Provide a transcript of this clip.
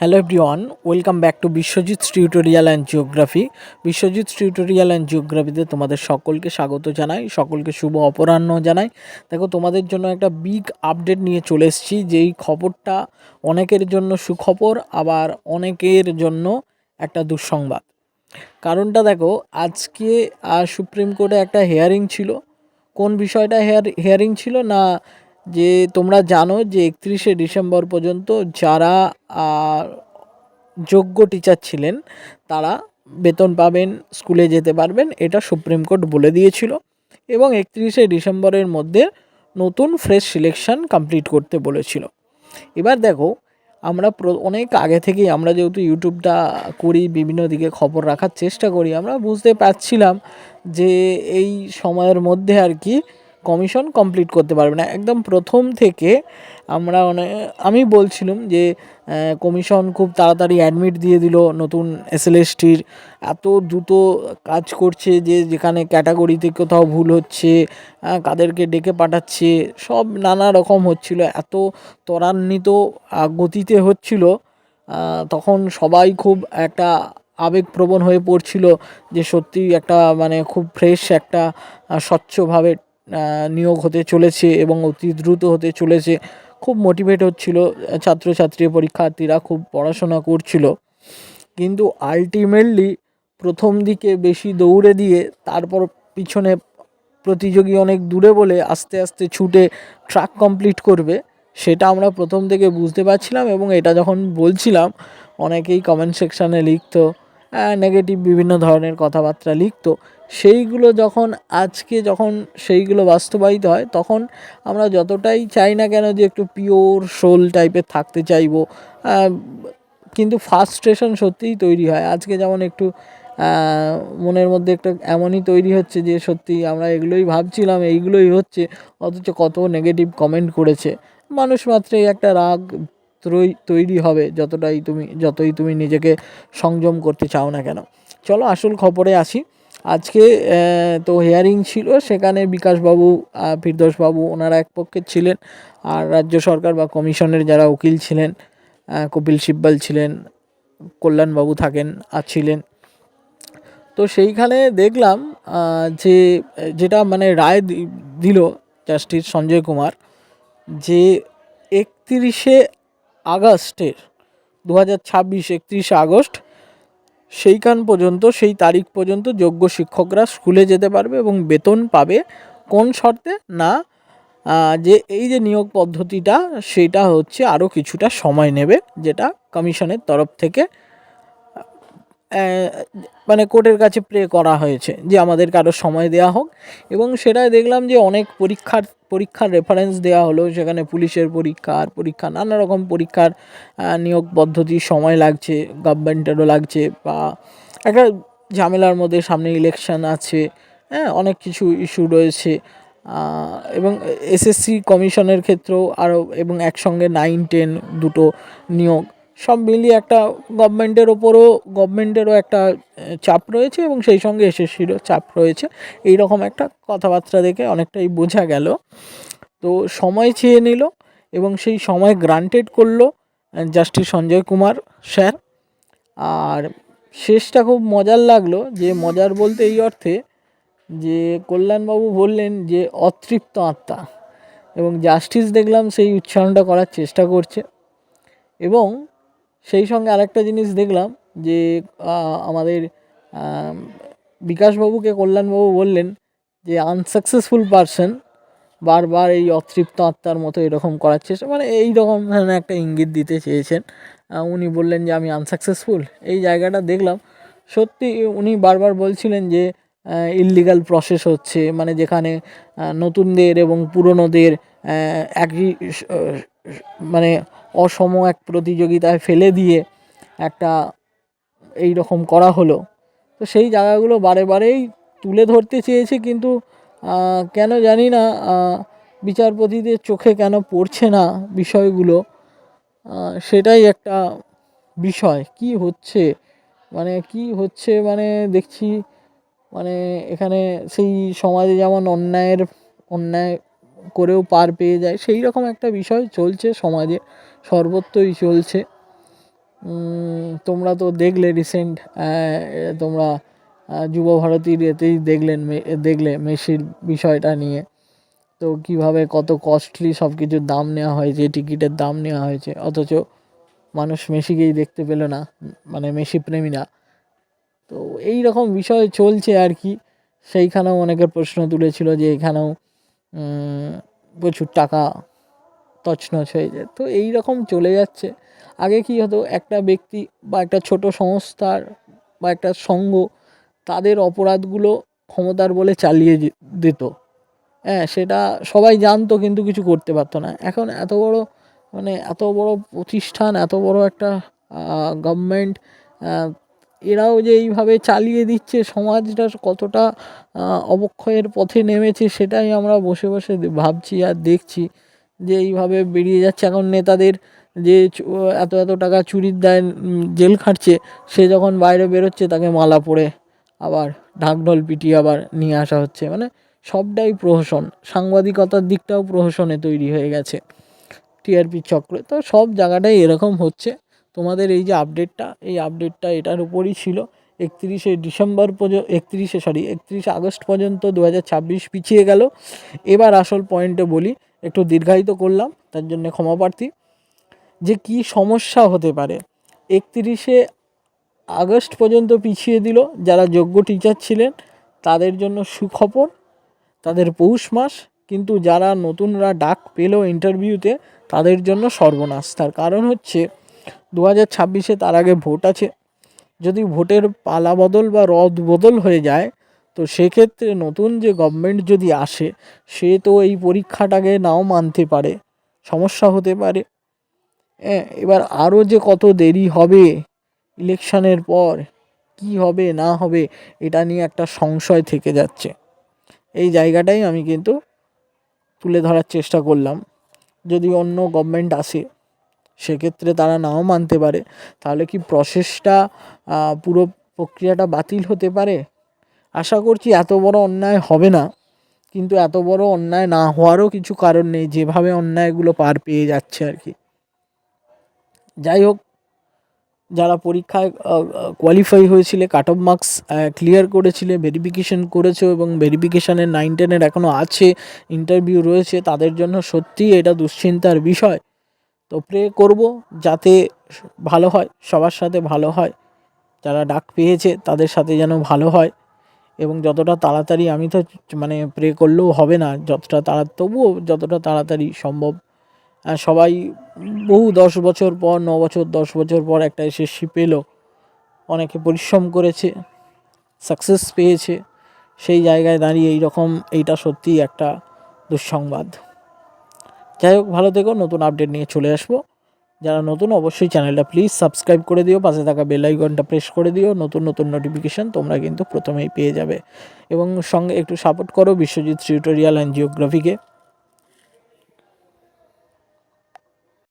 Hello everyone welcome back to Biswajit tutorial and geography Biswajit tutorial and জিওগ্রাফিতে তোমাদের সকলকে স্বাগত জানাই, সকলকে শুভ অপরাহ্ন জানাই। দেখো, তোমাদের জন্য একটা বিগ আপডেট নিয়ে চলে এসেছি, যেই খবরটা অনেকের জন্য সুখবর, আবার অনেকের জন্য একটা দুঃসংবাদ। কারণটা দেখো, আজকে সুপ্রিম কোর্টে একটা হেয়ারিং ছিল। কোন বিষয়টা হেয়ার হেয়ারিং ছিল না যে তোমরা জানো যে একত্রিশে ডিসেম্বর পর্যন্ত যারা যোগ্য টিচার ছিলেন, তারা বেতন পাবেন, স্কুলে যেতে পারবেন, এটা সুপ্রিম কোর্ট বলে দিয়েছিল। এবং একত্রিশে ডিসেম্বরের মধ্যে নতুন ফ্রেশ সিলেকশন কমপ্লিট করতে বলেছিল। এবার দেখো, আমরা অনেক আগে থেকেই আমরা যেহেতু ইউটিউবটা করি, বিভিন্ন দিকে খবর রাখার চেষ্টা করি, আমরা বুঝতে পারছিলাম যে এই সময়ের মধ্যে আর কি কমিশন কমপ্লিট করতে পারবে না। একদম প্রথম থেকে আমরা অনেক আমি বলছিলাম যে কমিশন খুব তাড়াতাড়ি অ্যাডমিট দিয়ে দিল নতুন এসএলএসটির এত দ্রুত কাজ করছে যে, যেখানে ক্যাটাগরিতে কোথাও ভুল হচ্ছে কাদেরকে ডেকে পাঠাচ্ছে, সব নানা রকম হচ্ছিল। এত ত্বরান্বিত গতিতে হচ্ছিল তখন সবাই খুব একটা আবেগপ্রবণ হয়ে পড়ছিল যে সত্যি একটা মানে খুব ফ্রেশ একটা স্বচ্ছভাবে নিয়োগ হতে চলেছে এবং অতি দ্রুত হতে চলেছে। খুব মোটিভেট হচ্ছিল ছাত্রছাত্রী পরীক্ষার্থীরা খুব পড়াশোনা করছিল। কিন্তু আলটিমেটলি প্রথম দিকে বেশি দৌড়ে দিয়ে তারপর পিছনে প্রতিযোগী অনেক দূরে বলে আস্তে আস্তে ছুটে ট্রাক কমপ্লিট করবে, সেটা আমরা প্রথম থেকে বুঝতে পারছিলাম এবং এটা যখন বলছিলাম, অনেকেই কমেন্ট সেকশানে লিখতো নেগেটিভ বিভিন্ন ধরনের কথাবার্তা লিখতো। সেইগুলো যখন, আজকে যখন সেইগুলো বাস্তবায়িত হয়, তখন আমরা যতটাই চাই না কেন যে একটু পিওর সোল টাইপের থাকতে চাইব। কিন্তু ফার্স্ট্রেশন সত্যিই তৈরি হয়। আজকে যেমন একটু মনের মধ্যে একটা এমনই তৈরি হচ্ছে যে সত্যি আমরা এগুলোই ভাবছিলাম, এইগুলোই হচ্ছে, অথচ কত নেগেটিভ কমেন্ট করেছে। মানুষ মাত্রই একটা রাগ তৈরি হবে যতটাই তুমি, যতই তুমি নিজেকে সংযম করতে চাও না কেন। চলো আসল খবরে আসি। আজকে তো হিয়ারিং ছিল, সেখানে বিকাশবাবু ফিরদোসবাবু ওনারা এক পক্ষে ছিলেন আর রাজ্য সরকার বা কমিশনের যারা উকিল ছিলেন কপিল সিব্বল ছিলেন, কল্যাণবাবু থাকেন আর ছিলেন। তো সেইখানে দেখলাম যে, যেটা মানে রায় দিল জাস্টিস সঞ্জয় কুমার, যে একত্রিশে আগস্টের দু হাজার ছাব্বিশ একত্রিশে আগস্ট সেইখান পর্যন্ত, সেই তারিখ পর্যন্ত যোগ্য শিক্ষকরা স্কুলে যেতে পারবে এবং বেতন পাবে কোন শর্তে? না যে এই যে নিয়োগ পদ্ধতিটা, সেটা হচ্ছে আরও কিছুটা সময় নেবে, যেটা কমিশনের তরফ থেকে মানে কোর্টের কাছে প্রে করা হয়েছে যে আমাদেরকে আরও সময় দেওয়া হোক। এবং সেটা দেখলাম যে অনেক পরীক্ষার পরীক্ষার রেফারেন্স দেওয়া হলো। সেখানে পুলিশের পরীক্ষা আর পরীক্ষা, নানা রকম পরীক্ষার নিয়োগ পদ্ধতি, সময় লাগছে গভর্নমেন্টেরও লাগছে বা একটা ঝামেলার মধ্যে সামনে ইলেকশন আছে। হ্যাঁ অনেক কিছু ইস্যু রয়েছে। এবং এসএসসি কমিশনের ক্ষেত্রেও আরও এবং একসঙ্গে নাইন টেন দুটো নিয়োগ সব মিলিয়ে একটা গভর্নমেন্টের ওপরও গভর্নমেন্টেরও একটা চাপ রয়েছে এবং সেই সঙ্গে এসএসসিরও চাপ রয়েছে। এই রকম একটা কথাবার্তা দেখে অনেকটাই বোঝা গেল। তো সময় চেয়ে নিল এবং সেই সময় গ্রান্টেড করল জাস্টিস সঞ্জয় কুমার স্যার। আর শেষটা খুব মজার লাগল যে, মজার বলতে এই অর্থে যে, কল্যাণবাবু বললেন যে, অতৃপ্ত আত্মা। এবং জাস্টিস দেখলাম সেই উচ্চারণটা করার চেষ্টা করছে। এবং সেই সঙ্গে আরেকটা জিনিস দেখলাম যে আমাদের বিকাশবাবুকে কল্যাণবাবু বললেন যে আনসাকসেসফুল পারসন বারবার এই অতৃপ্ত আত্মার মতো এরকম করার চেষ্টা মানে এই রকম ধরনের একটা ইঙ্গিত দিতে চেয়েছেন। উনি বললেন যে, আমি আনসাকসেসফুল এই জায়গাটা দেখলাম। সত্যি উনি বারবার বলছিলেন যে ইললিগাল প্রসেস হচ্ছে। মানে যেখানে নতুনদের এবং পুরনোদের একই মানে অসম এক প্রতিযোগিতায় ফেলে দিয়ে একটা এই রকম করা হলো। তো সেই জায়গাগুলো বারে বারেই তুলে ধরতে চেয়েছে কিন্তু কেন জানি না বিচারপতিদের চোখে কেন পড়ছে না বিষয়গুলো সেটাই একটা বিষয়। কি হচ্ছে? মানে কি হচ্ছে? মানে দেখছি মানে এখানে সেই সমাজে যেমন অন্যায়ের, অন্যায় করেও পার পেয়ে যায়। সেই রকম একটা বিষয় চলছে সমাজে, সর্বত্রই চলছে। তোমরা তো দেখলে রিসেন্ট তোমরা যুব ভারতীর এতেই দেখলেন দেখলে মেসির বিষয়টা নিয়ে। তো কীভাবে কত কস্টলি সব কিছুর দাম নেওয়া হয়েছে, টিকিটের দাম নেওয়া হয়েছে, অথচ মানুষ মেসিকেই দেখতে পেল না মানে মেসি প্রেমীরা। তো এই রকম বিষয় চলছে আর কি। সেইখানেও অনেকের প্রশ্ন তুলেছিল যে এখানেও প্রচুর টাকা তছনছ হয়ে যায়। তো এই রকম চলে যাচ্ছে। আগে কি হতো, একটা ব্যক্তি বা একটা ছোট সংস্থার বা একটা সঙ্গ তাদের অপরাধগুলো ক্ষমতার বলে চালিয়ে দিত। হ্যাঁ সেটা সবাই জানতো কিন্তু কিছু করতে পারতো না। এখন এত বড় মানে এত বড় প্রতিষ্ঠান, এত বড় একটা গভর্নমেন্ট এরাও যে এইভাবে চালিয়ে দিচ্ছে সমাজটা কতটা অবক্ষয়ের পথে নেমেছে সেটাই আমরা বসে বসে ভাবছি আর দেখছি যে এইভাবে বেরিয়ে যাচ্ছে। এখন নেতাদের যে এত এত টাকা চুরির দায় জেল খাটছে, সে যখন বাইরে বেরোচ্ছে তাকে মালা পরে আবার ঢাকঢোল পিটিয়ে আবার নিয়ে আসা হচ্ছে। মানে সবটাই প্রহসন, সাংবাদিকতার দিকটাও প্রহসনে তৈরি হয়ে গেছে। টিআরপি চক্রে, তো সব জায়গাটাই এরকম হচ্ছে। তোমাদের এই যে আপডেটটা এই আপডেটটা এটার উপরই ছিল। একত্রিশে ডিসেম্বর পর্যন্ত, একত্রিশে সরি একত্রিশে আগস্ট পর্যন্ত দু ছাব্বিশ পিছিয়ে গেল। এবার আসল পয়েন্টে বলি, একটু দীর্ঘায়িত করলাম, তার জন্য ক্ষমা প্রার্থী। যে কি সমস্যা হতে পারে? একত্রিশে আগস্ট পর্যন্ত পিছিয়ে দিল, যারা যোগ্য টিচার ছিলেন, তাদের জন্য সুখবর, তাদের পৌষ মাস, কিন্তু যারা নতুনরা ডাক পেল ইন্টারভিউতে তাদের জন্য সর্বনাশ। তার কারণ হচ্ছে দু হাজার ছাব্বিশে তার আগে ভোট আছে। যদি ভোটের পালা বদল বা রদ বদল হয়ে যায়, তো সেক্ষেত্রে নতুন যে গভর্নমেন্ট যদি আসে, সে তো এই পরীক্ষাটাকে নাও মানতে পারে। সমস্যা হতে পারে। হ্যাঁ এবার আরও যে কত দেরি হবে ইলেকশনের পর, কি হবে, না হবে, এটা নিয়ে একটা সংশয় থেকে যাচ্ছে। এই জায়গাটাই আমি কিন্তু তুলে ধরার চেষ্টা করলাম। যদি অন্য গভর্নমেন্ট আসে সেক্ষেত্রে তারা নাও মানতে পারে। তাহলে কি প্রসেসটা পুরো প্রক্রিয়াটা বাতিল হতে পারে? আশা করছি এত বড় অন্যায় হবে না। কিন্তু এত বড় অন্যায় না হওয়ারও কিছু কারণ নেই, যেভাবে অন্যায়গুলো পার পেয়ে যাচ্ছে আর কি। যাই হোক, যারা পরীক্ষায় কোয়ালিফাই হয়েছিলে কাট অফ মার্কস ক্লিয়ার করেছিলে ভেরিফিকেশন করেছ এবং ভেরিফিকেশানের নাইন টেনের এখনও আছে ইন্টারভিউ রয়েছে, তাদের জন্য সত্যিই এটা দুশ্চিন্তার বিষয়। তো প্রে করব যাতে ভালো হয়, সবার সাথে ভালো হয়। যারা ডাক পেয়েছে তাদের সাথে যেন ভালো হয় এবং যতটা তাড়াতাড়ি আমি তো মানে প্রে করলেও হবে না, যতটা তাড়া, তবুও যতটা তাড়াতাড়ি সম্ভব। সবাই বহু দশ বছর পর, ন বছর, দশ বছর পর একটা এসএসসি পেল। অনেকে পরিশ্রম করেছে সাকসেস পেয়েছে। সেই জায়গায় দাঁড়িয়ে এই রকম এইটা সত্যিই একটা দুঃসংবাদ। যাই হোক, ভালো থেকো, নতুন আপডেট নিয়ে চলে আসব। যারা নতুন, অবশ্যই চ্যানেলটা প্লিজ সাবস্ক্রাইব করে দিও, পাশে থাকা বেল আইকনটা প্রেস করে দিও, নতুন নতুন নোটিফিকেশান তোমরা কিন্তু প্রথমেই পেয়ে যাবে। এবং সঙ্গে একটু সাপোর্ট করো বিশ্বজিৎ টিউটোরিয়াল অ্যান্ড জিওগ্রাফিকে